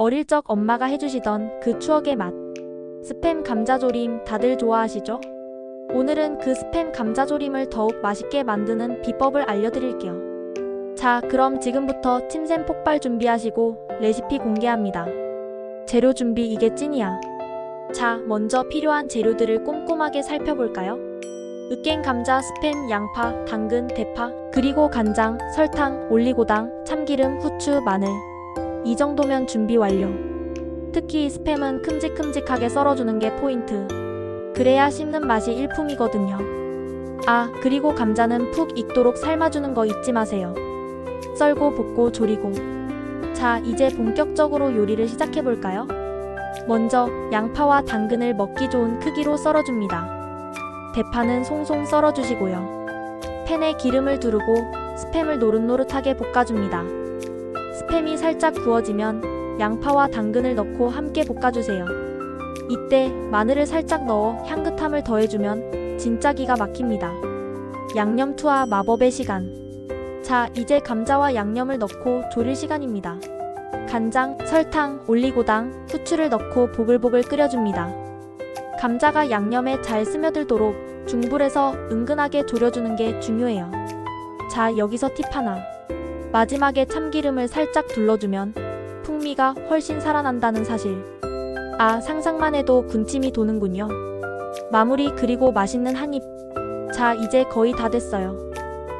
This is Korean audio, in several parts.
어릴 적 엄마가 해주시던 그 추억의 맛. 스팸 감자조림 다들 좋아하시죠? 오늘은 그 스팸 감자조림을 더욱 맛있게 만드는 비법을 알려드릴게요. 자, 그럼 지금부터 침샘 폭발 준비하시고 레시피 공개합니다. 재료 준비 이게 찐이야. 자, 먼저 필요한 재료들을 꼼꼼하게 살펴볼까요? 으깬 감자, 스팸, 양파, 당근, 대파, 그리고 간장, 설탕, 올리고당, 참기름, 후추, 마늘. 이 정도면 준비 완료. 특히 스팸은 큼직큼직하게 썰어주는 게 포인트. 그래야 씹는 맛이 일품이거든요. 아, 그리고 감자는 푹 익도록 삶아주는 거 잊지 마세요. 썰고 볶고 조리고. 자, 이제 본격적으로 요리를 시작해볼까요? 먼저 양파와 당근을 먹기 좋은 크기로 썰어줍니다. 대파는 송송 썰어주시고요. 팬에 기름을 두르고 스팸을 노릇노릇하게 볶아줍니다. 스팸이 살짝 구워지면 양파와 당근을 넣고 함께 볶아주세요. 이때 마늘을 살짝 넣어 향긋함을 더해주면 진짜 기가 막힙니다. 양념 투하 마법의 시간. 자, 이제 감자와 양념을 넣고 조릴 시간입니다. 간장, 설탕, 올리고당, 후추를 넣고 보글보글 끓여줍니다. 감자가 양념에 잘 스며들도록 중불에서 은근하게 졸여주는 게 중요해요. 자, 여기서 팁 하나. 마지막에 참기름을 살짝 둘러주면 풍미가 훨씬 살아난다는 사실. 아, 상상만 해도 군침이 도는군요. 마무리 그리고 맛있는 한 입. 자, 이제 거의 다 됐어요.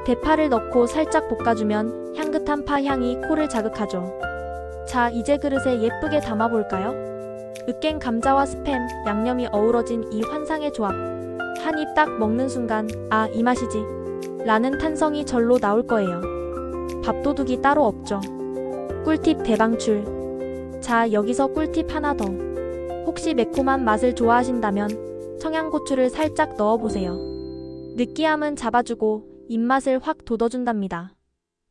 대파를 넣고 살짝 볶아주면 향긋한 파 향이 코를 자극하죠. 자, 이제 그릇에 예쁘게 담아볼까요? 으깬 감자와 스팸, 양념이 어우러진 이 환상의 조합. 한 입 딱 먹는 순간, 아, 이 맛이지. 라는 탄성이 절로 나올 거예요. 밥도둑이 따로 없죠. 꿀팁 대방출. 자, 여기서 꿀팁 하나 더. 혹시 매콤한 맛을 좋아하신다면 청양고추를 살짝 넣어보세요. 느끼함은 잡아주고 입맛을 확 돋워준답니다.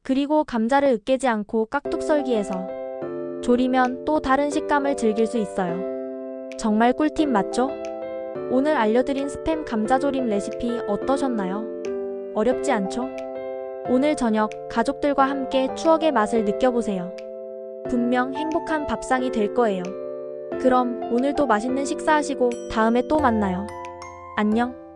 그리고 감자를 으깨지 않고 깍둑 썰기해서 조리면 또 다른 식감을 즐길 수 있어요. 정말 꿀팁 맞죠? 오늘 알려드린 스팸 감자조림 레시피 어떠셨나요? 어렵지 않죠? 오늘 저녁 가족들과 함께 추억의 맛을 느껴보세요. 분명 행복한 밥상이 될 거예요. 그럼 오늘도 맛있는 식사하시고 다음에 또 만나요. 안녕.